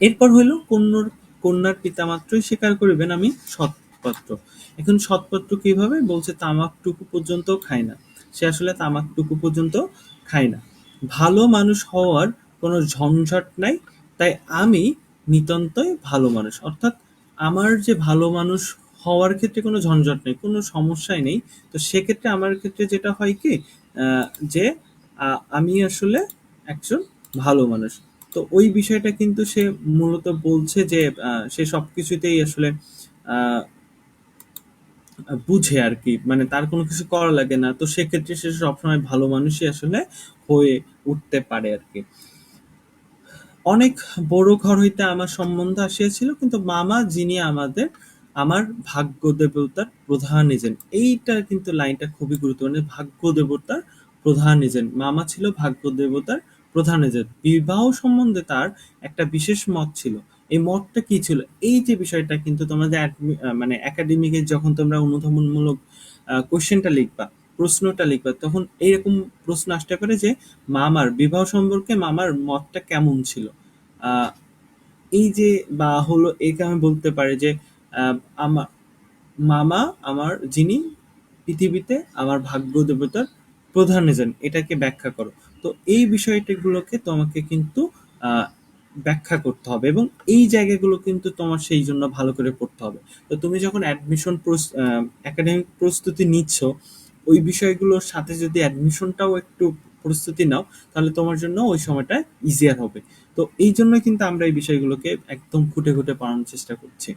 এরপর হইল কন্যর, কন্যার পিতামাত্রই স্বীকার করিবেন আমি সৎপাত্র। এখন সৎপাত্র কীভাবে? বলছে, তামাকটুকু পর্যন্ত খায় না। সে আসলে তামাকটুকু পর্যন্ত খায় না। ভালো মানুষ হওয়ার কোনো ঝঞ্ঝট নাই, তাই আমি নিতান্তই ভালো মানুষ। অর্থাৎ আমার যে ভালো মানুষ হওয়ার ক্ষেত্রে কোনো ঝঞ্ঝট নেই, কোনো সমস্যাই নেই। তো সেক্ষেত্রে আমার ক্ষেত্রে যেটা হয় কি যে আমি আসলে একজন ভালো মানুষ। তো ওই বিষয়টা কিন্তু সে মূলত বলছে যে সে সবকিছুতেই আসলে বুঝে আর কি। মানে তার কোনো কিছু করা লাগে না। তো সেক্ষেত্রে সে সবসময় ভালো মানুষই আসলে হয়ে উঠতে পারে আর কি। অনেক বড় ঘর হইতে আমার সম্বন্ধ আসিয়াছিল, কিন্তু মামা যিনি আমাদের, আমার ভাগ্য দেবতার প্রধান এজেন্ট, এইটা কিন্তু লাইনটা খুবই গুরুত্বপূর্ণ ভাগ্য দেবতার প্রধান এজেন্ট। মামা ছিল ভাগ্য দেবতার প্রধান এজেন্ট বিবাহ সম্বন্ধে তার একটা বিশেষ মত ছিল। এই মতটা কি ছিল? এই যে বিষয়টা কিন্তু তোমাদের মানে একাডেমিকে যখন তোমরা অনুধাবনমূলক কোশ্চেনটা লিখবা, প্রশ্নটা লিখবা, তখন এইরকম প্রশ্ন আসতে পারে যে মামার বিবাহ সম্পর্কে মামার মতটা কেমন ছিল? এই যে বা হলো, একে আমি বলতে পারি যে আমার মামা আমার, যিনি পৃথিবীতে আমার ভাগ্য দেবতার প্রধান এজেন্ট, এটাকে ব্যাখ্যা করো। তো এই বিষয়টিগুলোকে তোমাকে কিন্তু ব্যাখ্যা করতে হবে এবং এই জায়গাগুলো কিন্তু তোমার সেই জন্য ভালো করে পড়তে হবে। তো তুমি যখন অ্যাডমিশন একাডেমিক প্রস্তুতি নিচ্ছ, ওই বিষয়গুলোর সাথে যদি অ্যাডমিশনটাও একটু প্রস্তুতি নাও, তাহলে তোমার জন্য ওই সময়টা ইজিয়ার হবে। তো এই জন্য কিন্তু আমরা এই বিষয়গুলোকে একদম খুঁটে খুঁটে পড়ানোর চেষ্টা করছি।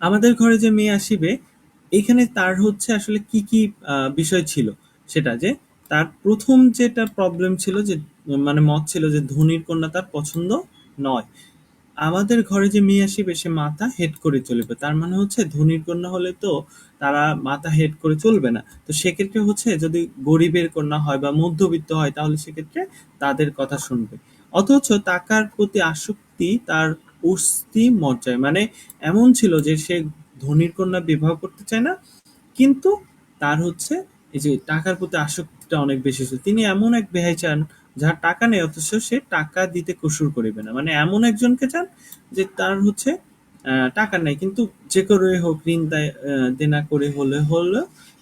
আমাদের ঘরে যে মেয়ে আসিবে, এখানে তার হচ্ছে আসলে কি কি বিষয় ছিল? সেটা যে তার প্রথম যেটা প্রবলেম ছিল যে মানে মত ছিল যে ধনির কন্যা তার পছন্দ নয়। আমাদের ঘরে যে মেয়ে আসিবে, সে মাথা হেড করে চলবে। তার মানে হচ্ছে ধনির কন্যা হলে তো তারা মাথা হেড করে চলবে না। তো সেক্ষেত্রে হচ্ছে যদি গরিবের কন্যা হয় বা মধ্যবিত্ত হয়, তাহলে সেক্ষেত্রে তাদের কথা শুনবে। অথচ টাকার প্রতি আসক্তি তার অস্থি মজ্জায় মানে এমন ছিল যে সে ধনির কন্যা বিবাহ করতে চায় না, কিন্তু তার হচ্ছে এই যে টাকার প্রতি আসক্তিটা অনেক বেশি ছিল তিনি এমন এক বেহাই চান, যার টাকা নেই, অথচ সে টাকা দিতে কসুর করিবে না। মানে এমন একজনকে চান যে তার হচ্ছে টাকা নেই। কিন্তু যে করে হোক, ঋণ দেনা করে হলে হলে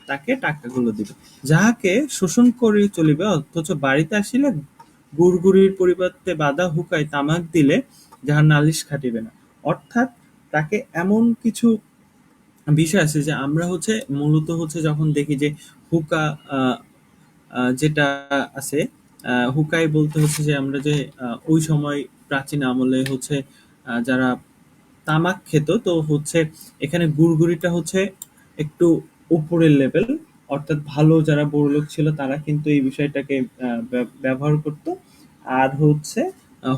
তাকে টাকাগুলো দিবে। যাহাকে শোষণ করে চলিবে, অথচ বাড়িতে আসিলে গুড়গুড়ির পরিবর্তে বাধা হুকায় তামাক দিলে যাহার নালিশ খাটিবে না। অর্থাৎ তাকে এমন কিছু বিষয় আছে যে আমরা হচ্ছে মূলত হচ্ছে যখন দেখি যে হুকা যেটা আছে হুকাই বলতে হচ্ছে যে আমরা যে ওই সময় প্রাচীন আমলে হচ্ছে যারা তামাক খেত, তো হচ্ছে এখানে গুড়গুড়িটা হচ্ছে একটু উপরের লেভেল অর্থাৎ ভালো যারা বড়লোক ছিল তারা কিন্তু এই বিষয়টাকে ব্যবহার করত। আর হচ্ছে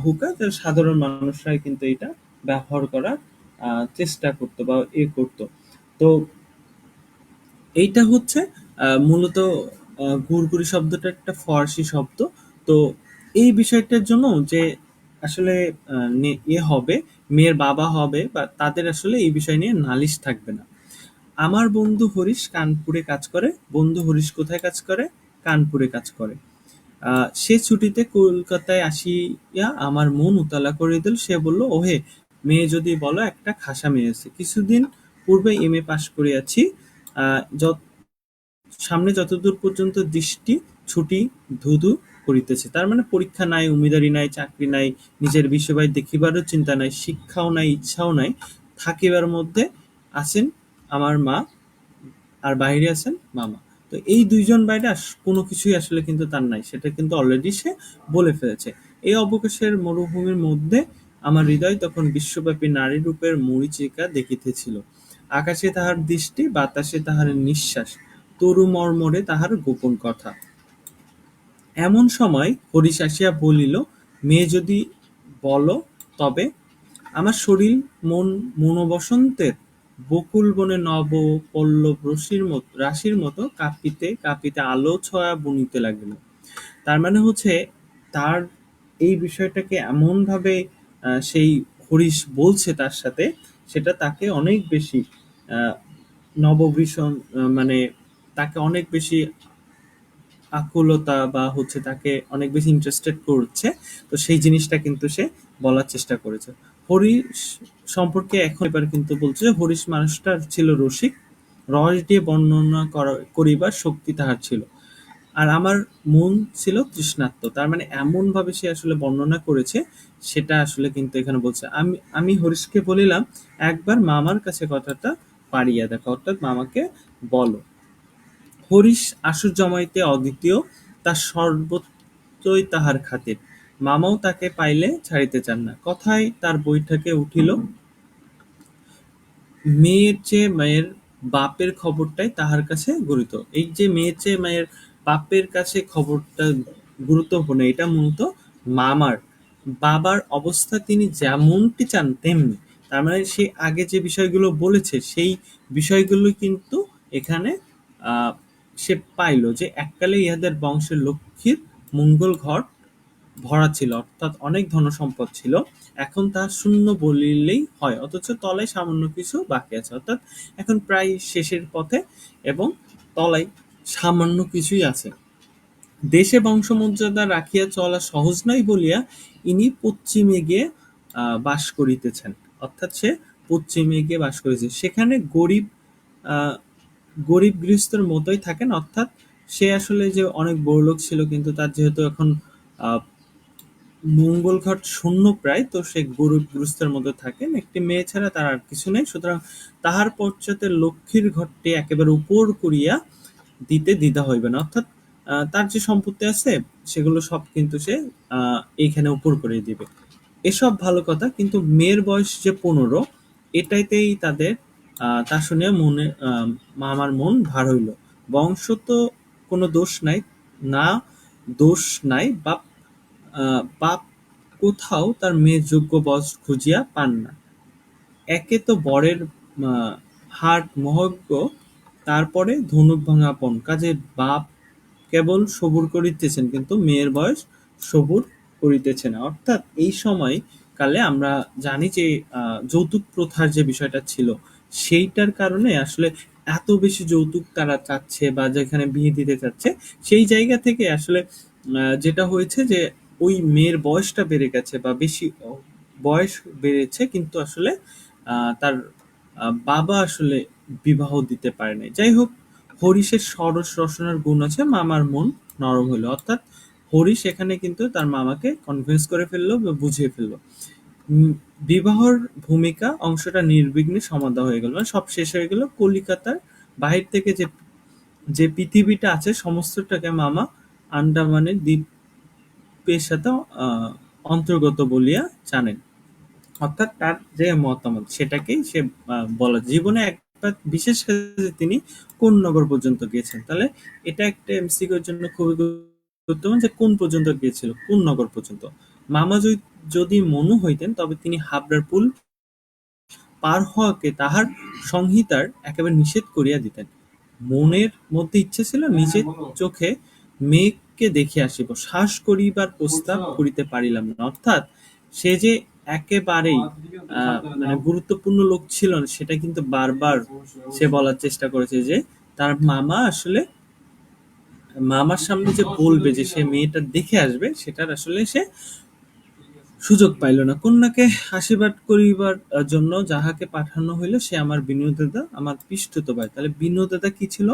হুকা যারা সাধারণ মানুষরাই কিন্তু এটা ব্যবহার করার চেষ্টা করতো বা এ করতো। তো এইটা হচ্ছে মূলত গুড়গুড়ি শব্দটা একটা ফরাসি শব্দ। তো এই বিষয়টার জন্য যে আসলে ইয়ে হবে, মেয়ের বাবা হবে, বা তাদের আসলে এই বিষয় নিয়ে নালিশ থাকবে না। আমার বন্ধু হরিশ কানপুরে কাজ করে, বন্ধু হরিশ কোথায় কাজ করে? কানপুরে কাজ করে। সে ছুটিতে কলকাতায় আসিয়া আমার মন উতলা করে দিল। সে বলল, ওহে, মেয়ে যদি বলো, একটা খাসা মেয়ে আছে। কিছুদিন পূর্বে এম এ পাশ করিয়াছি। সামনে যতদূর পর্যন্ত দৃষ্টি ছুটি ধুধু করিতেছে, তার মানে পরীক্ষা নাই, উমিদারি নাই, চাকরি নাই, নিজের বিষয় দেখিবারও চিন্তা নাই, শিক্ষাও নাই, ইচ্ছাও নাই, থাকিবার মধ্যে আছেন আমার মা আর বাইরে আছেন মামা। তো এই দুইজন বাইরে কোনো কিছুই আসলে কিন্তু তার নাই, সেটা কিন্তু অলরেডি সে বলে ফেলেছে। এই অবকাশের মরুভূমির মধ্যে আমার হৃদয় তখন বিশ্বব্যাপী নারী রূপের মরিচিকা দেখিতেছিল। আকাশে তাহার দৃষ্টি, বাতাসে তাহার নিঃশ্বাস তরু মর্মরে তাহার গোপন কথা। এমন সময় হরিশ আসিয়া বলিল, মেয়ে যদি বলো, তবে আমার শরীর মন মনোবসন্তের। বকুল বনে নব পল্লব রশির মতো, রাশির মতো কাঁপিতে কাঁপিতে আলো ছয়া বুনিতে লাগিল। তার মানে হচ্ছে তার এই বিষয়টাকে এমনভাবে সেই হরিশ বলছে তার সাথে, সেটা তাকে অনেক বেশি নবভীষণ মানে তাকে অনেক বেশি আকুলতা বা হচ্ছে তাকে অনেক বেশি ইন্টারেস্টেড করছে, তো সেই জিনিসটা কিন্তু সে বলার চেষ্টা করেছে। হরিশ সম্পর্কে এখন এবার কিন্তু বলছে যে, হরিশ মানুষটা ছিল রসিক, রস দিয়ে বর্ণনা করা- করিবার শক্তি তাহার ছিল। আর আমার মন ছিল তৃষ্ণাত্ম তার মানে এমন ভাবে সে আসলে বর্ণনা করেছে, সেটা আসলে কিন্তু এখানে বলছে। আমি আমি হরিশকে বলিলাম, একবার মামার কাছে কথাটা পারিয়া দেখো, অর্থাৎ মামাকে বলো। হরিশ আসর জমাইতে অদ্বিতীয় তার সর্বত্রই তাহার খাতির। মামাও তাকে পাইলে ছাড়িতে চান না। কথায় তার বৈঠকে উঠিল, মেয়ের চেয়ে মায়ের বাপের খবরটাই তাহার কাছে গুরুত্ব। এই যে মেয়ের চেয়ে মায়ের বাপের কাছে খবরটা গুরুত্বপূর্ণ এটা মূলত মামার। বাবার অবস্থা তিনি যেমনটি চান তেমনি। তার মানে সে আগে যে বিষয়গুলো বলেছে, সেই বিষয়গুলো কিন্তু এখানে সে পাইলো যে এককালে ইহাদের বংশের লক্ষ্মীর মঙ্গল ঘট ভরা ছিল, অর্থাৎ অনেক ধনসম্পদ ছিল। এখন তা শূন্য বলিলেই হয়, অথচ তলায় সামান্য কিছু বাকি আছে। অর্থাৎ এখন প্রায় শেষের পথে এবং তলায় সামান্য কিছুই আছে। দেশে বংশমর্যাদা রাখিয়া চলা সহজ নয় বলিয়া ইনি পশ্চিমে গিয়ে বাস করিতেছেন। অর্থাৎ সে পশ্চিমে গিয়ে বাস করেছে সেখানে গরিব গরিব গৃহস্থের মতোই থাকেন, অর্থাৎ সে আসলে যে অনেক বড়লোক ছিল, কিন্তু তার যেহেতু এখন মঙ্গল ঘট শূন্য প্রায়, তো সে গরিব গৃহস্থের মধ্যে থাকেন। একটি মেয়ে ছাড়া তার আর কিছু নেই। সুতরাং তাহার পশ্চাতে লক্ষ্মীর ঘরটি একেবারে উপর করিয়া দিতে দ্বিধা হইবে না। অর্থাৎ তার যে সম্পত্তি আছে, সেগুলো সব কিন্তু সে এইখানে উপর করে দিবে। এসব ভালো কথা, কিন্তু মেয়ের বয়স যে পনেরো, এটাইতেই তাদের তা শুনে মনে আহ, মামার মন ভার হইল। বংশ তো কোনো দোষ নাই না দোষ নাই বাপ বাপ কোথাও তার মেয়ের যোগ্য বস খুঁজিয়া পান না। একে তো বরের হাট মহজ্ঞ তারপরে ধনুক ভাঙা পণ কাজে বাপ কেবল সবুর করিতেছেন কিন্তু মেয়ের বয়স সবুর করিতেছে না। অর্থাৎ এই সময় কালে আমরা জানি যে যৌতুক প্রথার যে বিষয়টা ছিল সেইটার কারণে আসলে এত বেশি যৌতুক তারা চাচ্ছে বা যেখানে বিয়ে দিতে চাচ্ছে, সেই জায়গা থেকে আসলে যেটা হয়েছে যে ওই মেয়ের বয়সটা বেড়ে গেছে বা বেশি বয়স বেড়েছে কিন্তু আসলে তার বাবা আসলে বিবাহ দিতে পারে নাই। যাই হোক, হরিশের সরস রসনার গুণ আছে, মামার মন নরম হলো। অর্থাৎ হরিশ এখানে কিন্তু তার মামাকে কনভিন্স করে ফেলল বা বুঝিয়ে ফেলল। বিবাহর ভূমিকা অংশটা নির্বিঘ্নে সমাধা হয়ে গেল। মানে সব শেষ হয়ে গেল। কলিকাতার বাহির থেকে যে যে পৃথিবীটা আছে, সমস্তটাকে মামা আন্দামানের দ্বীপের সাথে অন্তর্গত বলিয়া জানেন। অর্থাৎ তার যে মতামত, সেটাকেই সে বলা, জীবনে একবার বিশেষ ক্ষেত্রে তিনি কোন নগর পর্যন্ত গিয়েছেন? তাহলে এটা একটা এমসিকিউ এর জন্য খুবই গুরুত্বপূর্ণ যে কোন পর্যন্ত গিয়েছিল, কোন নগর পর্যন্ত? মামা যদি মনু হইতেন, তবে তিনি হাবড়ার পুল পার হওয়াকে তাহার সংহিতার একেবারে নিষেধ করিয়া দিতেন। মনের মধ্যে ইচ্ছে ছিল নিজের চোখে মেঘকে দেখিয়া আসিব। শ্বাস করিবার প্রস্তাব করিতে পারিলাম না। অর্থাৎ সে যে একেবারেই মানে গুরুত্বপূর্ণ লোক ছিল না, সেটা কিন্তু বারবার সে বলার চেষ্টা করেছে যে তার মামা আসলে, মামার সামনে যে বলবে যে সে মেয়েটা দেখে আসবে, সেটার আসলে সে সুযোগ পাইল না। কন্যাকে আশীর্বাদ করিবার জন্য যাহাকে পাঠানো হইল সে আমার বিনয় দাদা আমার পিষ্টিত ভাই। তাহলে বিনয় দাদা কি ছিল?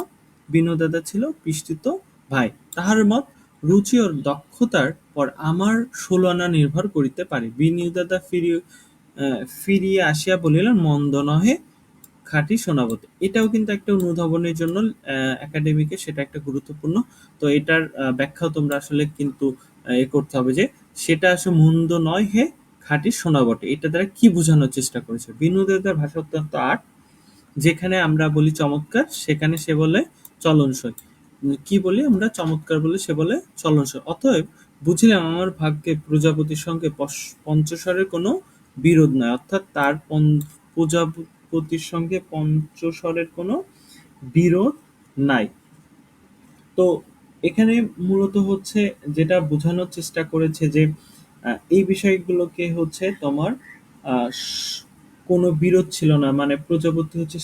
বিনয় দাদা ছিল পিষ্টিত ভাই। তাহার মত রুচি ও দক্ষতার পর আমার ষোলো আনা নির্ভর করিতে পারে। বিনয় দাদা ফিরিয়ে ফিরিয়া আসিয়া বলিলেন মন্দ নহে খাঁটি সোনাবতী। এটাও কিন্তু একটা অনুধাবনের জন্য একাডেমিকে সেটা একটা গুরুত্বপূর্ণ। তো এটার আহ, ব্যাখ্যাও তোমরা আসলে কিন্তু এ করতে হবে যে সেটা আসলে মন্দ নয় হে খাঁটি সোনা বটে। এটা দ্বারা কি বোঝানোর চেষ্টা করেছে? বিনোদের ভাষা অত্যন্ত আট, যেখানে আমরা বলি চমৎকার, সেখানে সে বলে চলনসই। কি বলি আমরা? চমৎকার বলে সে বলে চলনসই। অতএব বুঝিলাম আমার ভাগ্যে প্রজাপতির সঙ্গে পঞ্চস্বরের কোনো বিরোধ নয়, অর্থাৎ তার প্রজাপতির সঙ্গে পঞ্চস্বরের কোনো বিরোধ নাই। তো এখানে মূলত হচ্ছে যেটা বোঝানোর চেষ্টা করেছে যে এই বিষয়গুলোকে হচ্ছে তোমার কোনো বিরোধ ছিল না। মানে প্রজাপতি হচ্ছে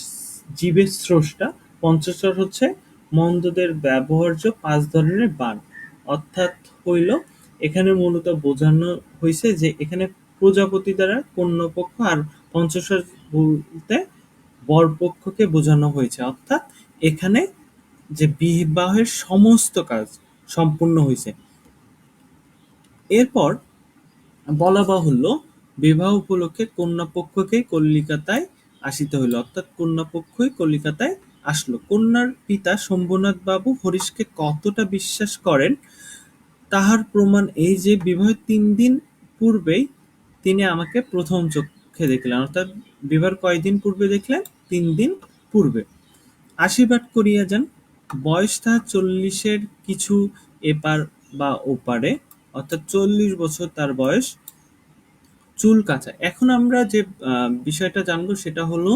জীবের স্রষ্টা, পঞ্চস্বর হচ্ছে মন্দদের ব্যবহার্য পাঁচ ধরনের বান। অর্থাৎ হইল, এখানে মূলত বোঝানো হয়েছে যে এখানে প্রজাপতি দ্বারা কন্যপক্ষ আর পঞ্চশর বলতে বরপক্ষকে বোঝানো হয়েছে। অর্থাৎ এখানে যে বিবাহের সমস্ত কাজ সম্পূর্ণ হয়েছে। এরপর বলা বাহুল্য, বিবাহ উপলক্ষে কন্যাপক্ষকে কলিকাতায় আসিতে হইল। অর্থাৎ কন্যাপক্ষই কলিকাতায় আসলো। কন্যার পিতা শম্ভুনাথ বাবু হরিশকে কতটা বিশ্বাস করেন, তাহার প্রমাণ এই যে বিবাহের তিন দিন পূর্বেই তিনি আমাকে প্রথম চোখে দেখলেন। অর্থাৎ বিবাহের কয়দিন পূর্বে দেখলেন? তিন দিন পূর্বে। আশীর্বাদ করিয়া যান। বয়স তাহার চল্লিশের কিছু এপার বা ওপারে, অর্থাৎ চল্লিশ বছর তার বয়স চুল কাঁচা। এখন আমরা যে বিষয়টা জানব সেটা হলো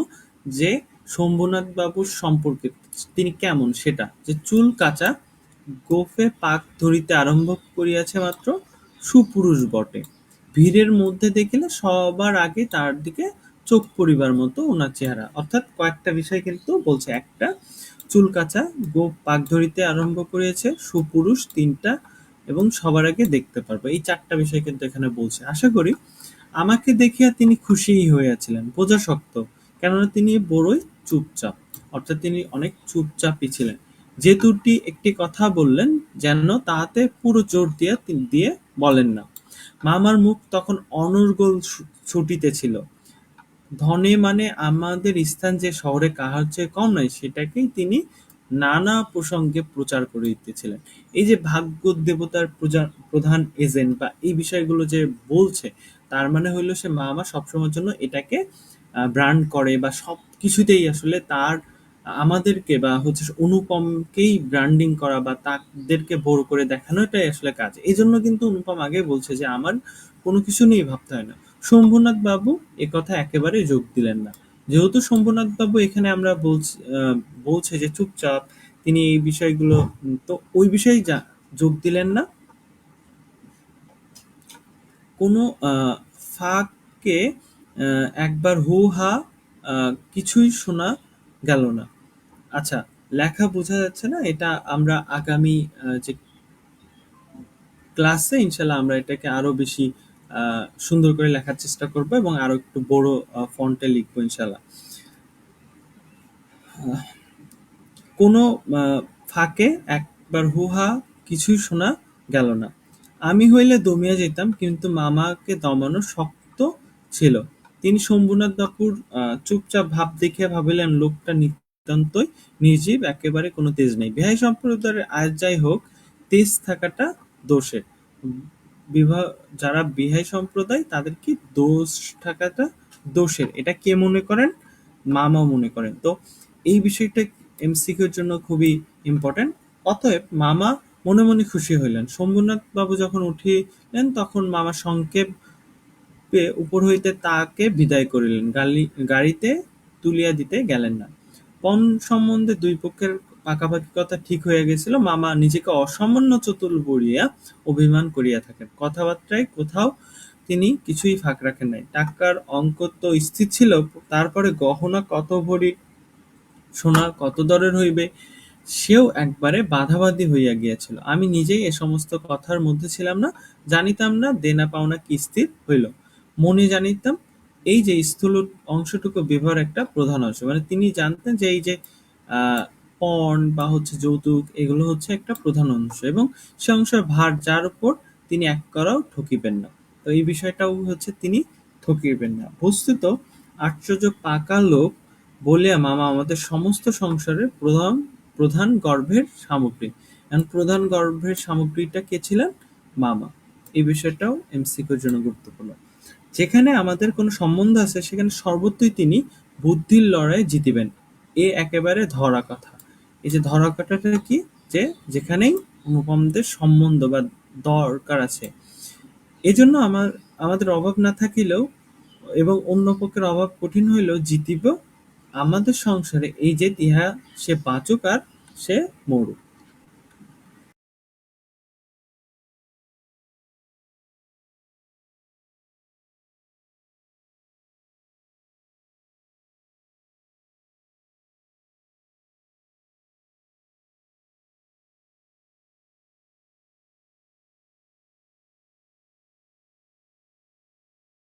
যে শম্ভুনাথ বাবুর সম্পর্কে তিনি কেমন সেটা, যে চুল কাঁচা, গোফে পাক ধরিতে আরম্ভ করিয়াছে মাত্র সুপুরুষ বটে। ভিড়ের মধ্যে দেখিলে সবার আগে তার দিকে চোখ পরিবার মতো ওনার চেহারা। অর্থাৎ কয়েকটা বিষয় কিন্তু বলছে। একটা চুল কাঁচা গোপ পাক ধরিতে আরম্ভ করিয়াছে, সুপুরুষ তিনটা এবং সবার আগে দেখতে পারব। এই চারটা বিষয় কিন্তু এখানে বলছে। আশা করি আমাকে দেখিয়া তিনি খুশিই হইয়াছিলেন। বোঝা শক্ত, কেননা তিনি বড়ই চুপচাপ, অর্থাৎ তিনি অনেক চুপচাপই ছিলেন। যে দুটি একটি কথা বললেন, যেন তাহাতে পুরো জোর দিয়া দিয়ে বলেন না। মামার মুখ তখন অনর্গল ছুটিতেছিল। ধনে মানে আমাদের স্থান যে শহরে কাহার চেয়ে কম নয়, সেটাকেই তিনি নানা প্রসঙ্গে প্রচার করিতেছিলেন এই যে ভাগ্য দেবতার প্রধান এজেন্ট বা এই বিষয়গুলো যে বলছে, তার মানে হইল সে মা আমার সবসময়ের জন্য এটাকে ব্র্যান্ড করে বা সব কিছুতেই আসলে তার, আমাদেরকে বা হচ্ছে অনুপমকেই ব্র্যান্ডিং করা বা তাদেরকে বড় করে দেখানো এটাই আসলে কাজ। এই জন্য কিন্তু অনুপম আগে বলছে যে, আমার কোনো কিছু নিয়ে ভাবতে হয় না। শম্ভুনাথ বাবু এ কথা একেবারে যোগ দিলেন না। যেহেতু শম্ভুনাথ বাবু এখানে আমরা বলছি বলছে যে চুপচাপ তিনি এই বিষয়গুলো তো ওই বিষয়ে যোগ দিলেন না। কোনো ফাঁককে একবার হু হা কিছুই শোনা গেল না। আচ্ছা লেখা বোঝা যাচ্ছে না, এটা আমরা আগামী যে ক্লাসে ইনশাল্লাহ আমরা এটাকে আরও বেশি সুন্দর করে লেখার চেষ্টা করব এবং আরও একটু বড় ফন্টে লিখব ইনশাল্লাহ কোনো ফাঁকে একবার হুহা কিছুই শোনা গেল না। আমি হইলে দমিয়া যেতাম, কিন্তু মামাকে দমানো শক্ত ছিল। তিনি শম্ভুনাথ বাপুর চুপচাপ ভাব দেখিয়া ভাবিলেন, লোকটা নিতান্তই নির্জীব, একেবারে কোনো তেজ নেই। বিহাই সম্প্রদায়ের আজ যাই হোক, তেজ থাকাটা দোষের। যারা বিহাই সম্প্রদায়, তাদের কি দোষ থাকাটা দোষের? এটা কে মনে করেন? মামা মনে করেন। তো এই বিষয়টা এমসিকিউর জন্য খুবই ইম্পর্টেন্ট অতএব মামা মনে মনে খুশি হইলেন। শম্ভুনাথ বাবু যখন উঠিলেন, তখন মামা সংক্ষেপ উপর হইতে তাকে বিদায় করিলেন। গাড়িতে তুলিয়া দিতে গেলেন না। পণ সম্বন্ধে দুই পক্ষের পাকাপাকি কথা ঠিক হইয়া গেছিল। মামা নিজেকে অসামান্য চতুর বলিয়া অভিমান করিয়া থাকেন। কথাবার্তায় কোথাও তিনি কিছুই ফাঁক রাখেন নাই। টাকার অঙ্ক তো স্থির ছিল, তারপরে গহনা কত ভরি, সোনা কত দরের হইবে, সেও একবারে বাধাবাধি হইয়া গিয়াছিল। আমি নিজেই এ সমস্ত কথার মধ্যে ছিলাম না, জানিতাম না, দেনা পাওনা কি স্থির হইল। মনে জানিতাম, এই যে স্থূল অংশটুকু বিবাহের একটা প্রধান অংশ। মানে তিনি জানতেন যে এই যে পণ বা হচ্ছে যৌতুক, এগুলো হচ্ছে একটা প্রধান অংশ এবং সে অংশের ভার যার উপর তিনি এক করাও ঠকিবেন না। তো এই বিষয়টাও হচ্ছে তিনি ঠকিবেন না। বস্তুত আশ্চর্য পাকা লোক বলিয়া মামা আমাদের সমস্ত সংসারের প্রধান প্রধান গর্ভের সামগ্রী। এখন প্রধান গর্ভের সামগ্রীটা কে ছিলেন? মামা। এই বিষয়টাও এমসিকিউর জন্য গুরুত্বপূর্ণ। যেখানে আমাদের কোনো সম্বন্ধ আছে, সেখানে সর্বত্রই তিনি বুদ্ধির লড়াই জিতিবেন। এ একেবারে ধরা কথা। এই যে ধরা কাটাটা কি? যে যেখানেই অনুপমদের সম্বন্ধ বা দরকার আছে। এজন্য আমার আমাদের অভাব না থাকিলেও এবং অন্য পক্ষের অভাব কঠিন হইলেও জিতিব আমাদের সংসারে। এই যে ইহা সে বাঁচুক আর সে মরুক।